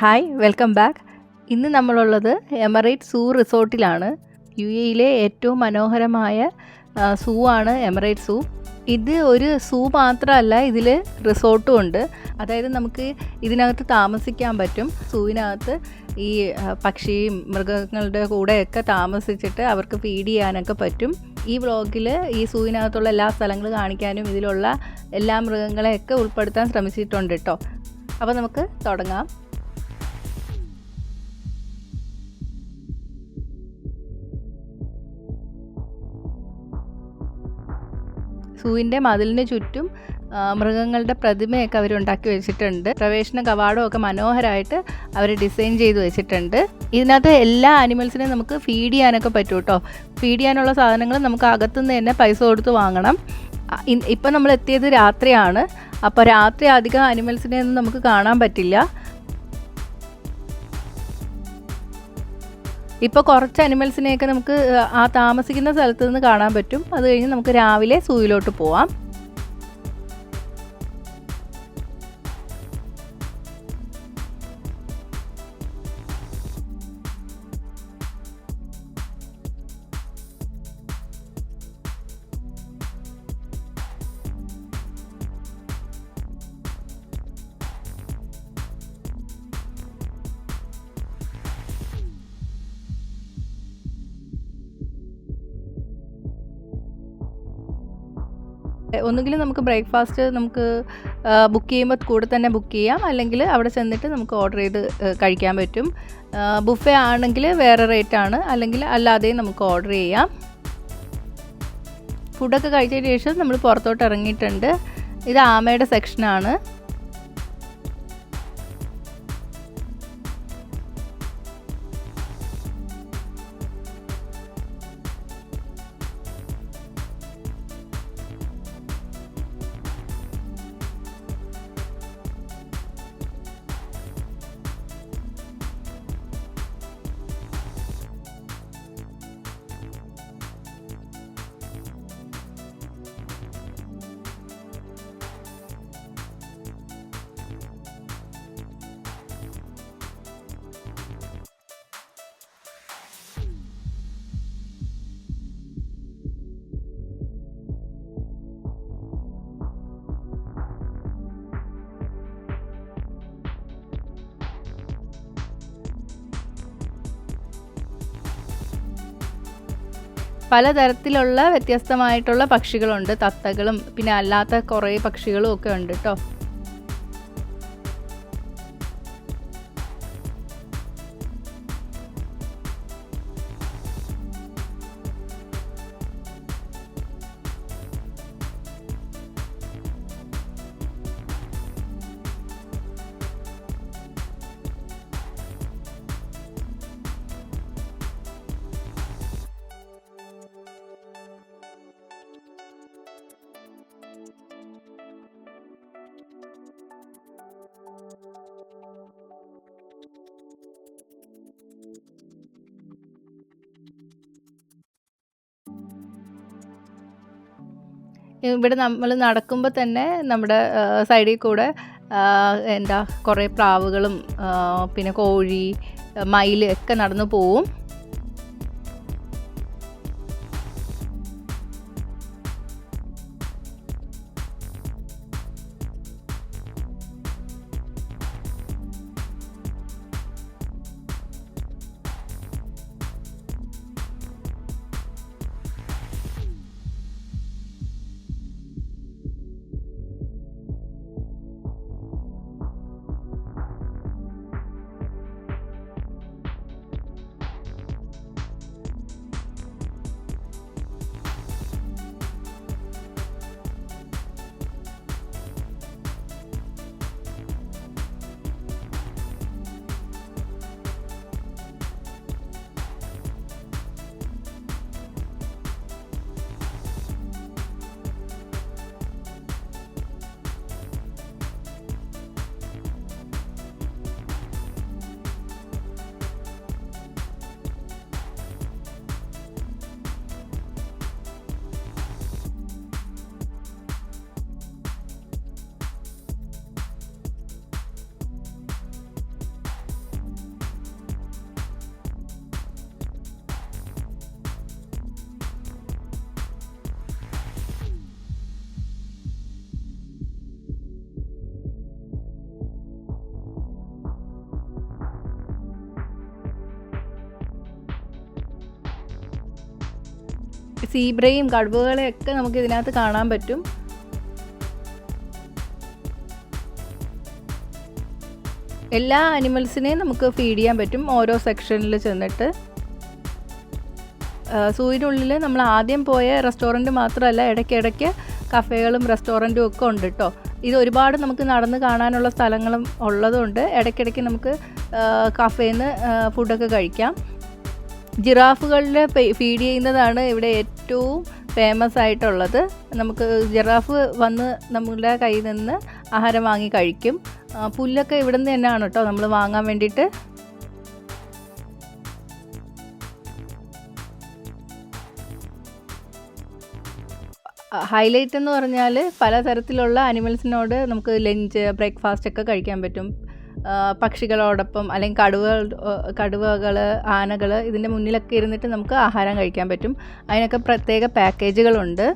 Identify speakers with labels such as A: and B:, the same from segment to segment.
A: Hi welcome back ഇന്ന് നമ്മളുള്ളത് Emirate സൂ റിസോർട്ടിലാണ് U എയിലെ ഏറ്റവും മനോഹരമായ സൂ ആണ് എമറേറ്റ് സൂ ഇത് ഒരു സൂ മാത്രമല്ല ഇതിൽ റിസോർട്ടും ഉണ്ട്. അതായത് നമുക്ക് ഇതിനകത്ത് താമസിക്കാൻ പറ്റും. സൂവിനകത്ത് ഈ പക്ഷിയും മൃഗങ്ങളുടെ കൂടെയൊക്കെ താമസിച്ചിട്ട് അവർക്ക് ഫീഡ് ചെയ്യാനൊക്കെ പറ്റും. ഈ വ്ളോഗിൽ ഈ സൂവിനകത്തുള്ള എല്ലാ സ്ഥലങ്ങളും കാണിക്കാനും ഇതിലുള്ള എല്ലാ മൃഗങ്ങളെയൊക്കെ ഉൾപ്പെടുത്താൻ ശ്രമിച്ചിട്ടുണ്ട് കേട്ടോ അപ്പോൾ നമുക്ക് തുടങ്ങാം. സൂവിന്റെ മതിലിന് ചുറ്റും മൃഗങ്ങളുടെ പ്രതിമയൊക്കെ അവർ ഉണ്ടാക്കി വെച്ചിട്ടുണ്ട്. പ്രവേശന കവാടമൊക്കെ മനോഹരമായിട്ട് അവർ ഡിസൈൻ ചെയ്ത് വെച്ചിട്ടുണ്ട്. ഇതിനകത്ത് എല്ലാ ആനിമൽസിനെയും നമുക്ക് ഫീഡ് ചെയ്യാനൊക്കെ പറ്റും കേട്ടോ. ഫീഡ് ചെയ്യാനുള്ള സാധനങ്ങൾ നമുക്ക് അകത്തുനിന്ന് തന്നെ പൈസ കൊടുത്ത് വാങ്ങണം. ഇപ്പം നമ്മൾ എത്തിയത് രാത്രിയാണ്. അപ്പോൾ രാത്രി അധികം ആനിമൽസിനെ ഒന്നും നമുക്ക് കാണാൻ പറ്റില്ല. ഇപ്പോൾ കുറച്ച് അനിമൽസിനെയൊക്കെ നമുക്ക് ആ താമസിക്കുന്ന സ്ഥലത്ത് നിന്ന് കാണാൻ പറ്റും. അത് കഴിഞ്ഞ് നമുക്ക് രാവിലെ സൂയിലോട്ട് പോവാം. ഒന്നുകിൽ നമുക്ക് ബ്രേക്ക്ഫാസ്റ്റ് നമുക്ക് ബുക്ക് ചെയ്യുമ്പോൾ കൂടെ തന്നെ ബുക്ക് ചെയ്യാം. അല്ലെങ്കിൽ അവിടെ ചെന്നിട്ട് നമുക്ക് ഓർഡർ ചെയ്ത് കഴിക്കാൻ പറ്റും. ബുഫേ ആണെങ്കിൽ വേറെ റേറ്റ് ആണ്. അല്ലെങ്കിൽ അല്ലാതെയും നമുക്ക് ഓർഡർ ചെയ്യാം. ഫുഡൊക്കെ കഴിച്ചതിന് ശേഷം നമ്മൾ പുറത്തോട്ട് ഇറങ്ങിയിട്ടുണ്ട്. ഇത് ആമയുടെ സെക്ഷനാണ് പലതരത്തിലുള്ള വ്യത്യസ്തമായിട്ടുള്ള പക്ഷികളുണ്ട്. തത്തകളും പിന്നെ അല്ലാത്ത കുറേ പക്ഷികളും ഒക്കെ ഉണ്ട് കേട്ടോ ഇവിടെ നമ്മൾ നടക്കുമ്പോൾ തന്നെ നമ്മുടെ സൈഡിൽ കൂടെ എന്താ കുറേ പ്രാവുകളും പിന്നെ കോഴി മയിൽ ഒക്കെ നടന്നു പോവും. സീബ്രയും കടുവകളെയൊക്കെ നമുക്ക് ഇതിനകത്ത് കാണാൻ പറ്റും. എല്ലാ അനിമൽസിനെയും നമുക്ക് ഫീഡ് ചെയ്യാൻ പറ്റും ഓരോ സെക്ഷനിൽ ചെന്നിട്ട്. സൂര്യനുള്ളിൽ നമ്മൾ ആദ്യം പോയ റെസ്റ്റോറന്റ് മാത്രമല്ല ഇടയ്ക്കിടയ്ക്ക് കഫേകളും റെസ്റ്റോറന്റും ഒക്കെ ഉണ്ട് കേട്ടോ ഇത് ഒരുപാട് നമുക്ക് നടന്ന് കാണാനുള്ള സ്ഥലങ്ങളും ഉള്ളതുകൊണ്ട് ഇടയ്ക്കിടയ്ക്ക് നമുക്ക് കഫേന്ന് ഫുഡൊക്കെ കഴിക്കാം. ജിറാഫുകളിൽ ഫീഡ് ചെയ്യുന്നതാണ് ഇവിടെ ഏറ്റവും ഫേമസ് ആയിട്ടുള്ളത് നമുക്ക് ജിറാഫ് വന്ന് നമ്മളുടെ കയ്യിൽ നിന്ന് ആഹാരം വാങ്ങി കഴിക്കും. പുല്ലൊക്കെ ഇവിടെ നിന്ന് തന്നെയാണ് കേട്ടോ നമ്മൾ വാങ്ങാൻ വേണ്ടിയിട്ട്. ഹൈലൈറ്റ് എന്ന് പറഞ്ഞാൽ പലതരത്തിലുള്ള അനിമൽസിനോട് നമുക്ക് ലഞ്ച് ബ്രേക്ക്ഫാസ്റ്റ് ഒക്കെ കഴിക്കാൻ പറ്റും. പക്ഷികളോടൊപ്പം അല്ലെങ്കിൽ കടുവകൾ കടുവകൾ ആനകൾ ഇതിന്റെ മുന്നിലൊക്കെ ഇരുന്നിട്ട് നമുക്ക് ആഹാരം കഴിക്കാൻ പറ്റും. അതിനൊക്കെ പ്രത്യേക പാക്കേജുകളുണ്ട്.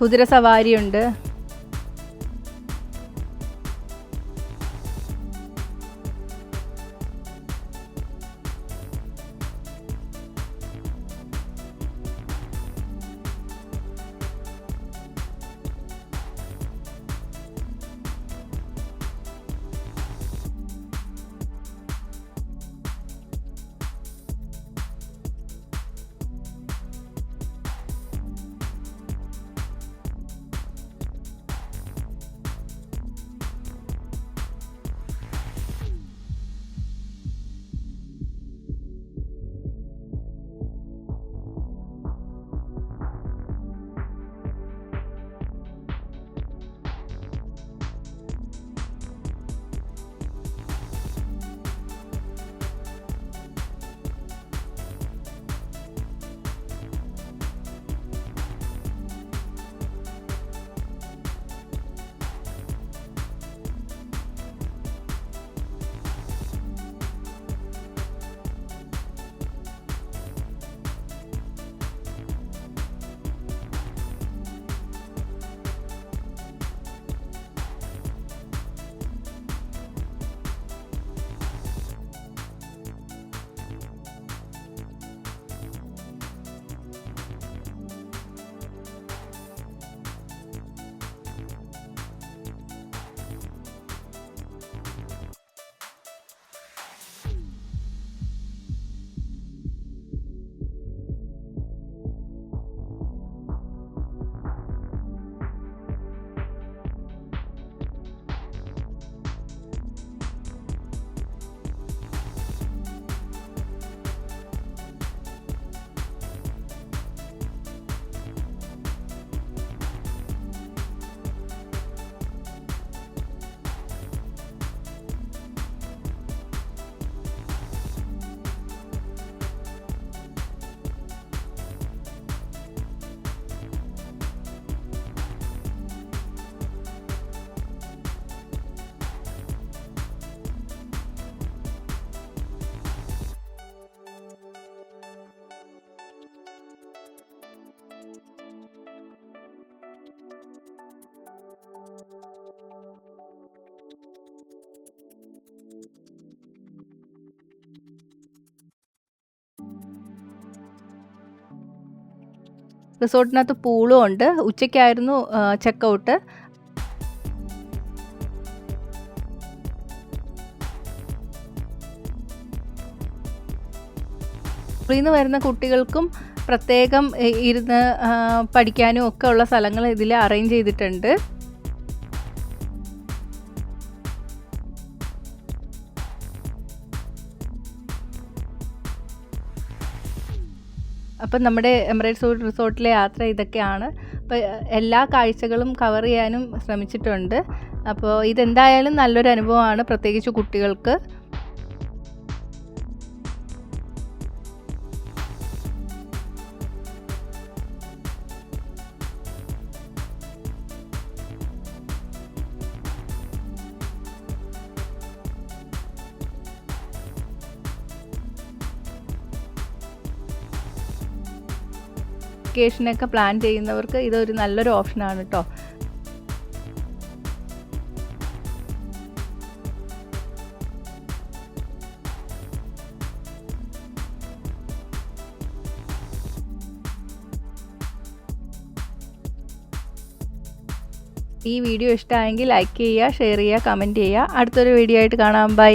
A: കുതിര സവാരിയുണ്ട് റിസോർട്ടിനകത്ത് പൂളും ഉണ്ട്. ഉച്ചയ്ക്കായിരുന്നു ചെക്കൗട്ട് സ്കൂളിൽ വരുന്ന കുട്ടികൾക്കും പ്രത്യേകം ഇരുന്ന് പഠിക്കാനും ഒക്കെ ഉള്ള സ്ഥലങ്ങൾ ഇതിൽ അറേഞ്ച് ചെയ്തിട്ടുണ്ട്. അപ്പം നമ്മുടെ എമിറേറ്റ്സ് റിസോർട്ടിലെ യാത്ര ഇതൊക്കെയാണ്. അപ്പോൾ എല്ലാ കാഴ്ചകളും കവർ ചെയ്യാനും ശ്രമിച്ചിട്ടുണ്ട്. അപ്പോൾ ഇതെന്തായാലും നല്ലൊരു അനുഭവമാണ് പ്രത്യേകിച്ച് കുട്ടികൾക്ക്. വെക്കേഷനൊക്കെ പ്ലാൻ ചെയ്യുന്നവർക്ക് ഇതൊരു നല്ലൊരു ഓപ്ഷനാണ് കേട്ടോ ഈ വീഡിയോ ഇഷ്ടമായെങ്കിൽ ലൈക്ക് ചെയ്യുക ഷെയർ ചെയ്യുക കമന്റ് ചെയ്യുക. അടുത്തൊരു വീഡിയോ ആയിട്ട് കാണാം. ബൈ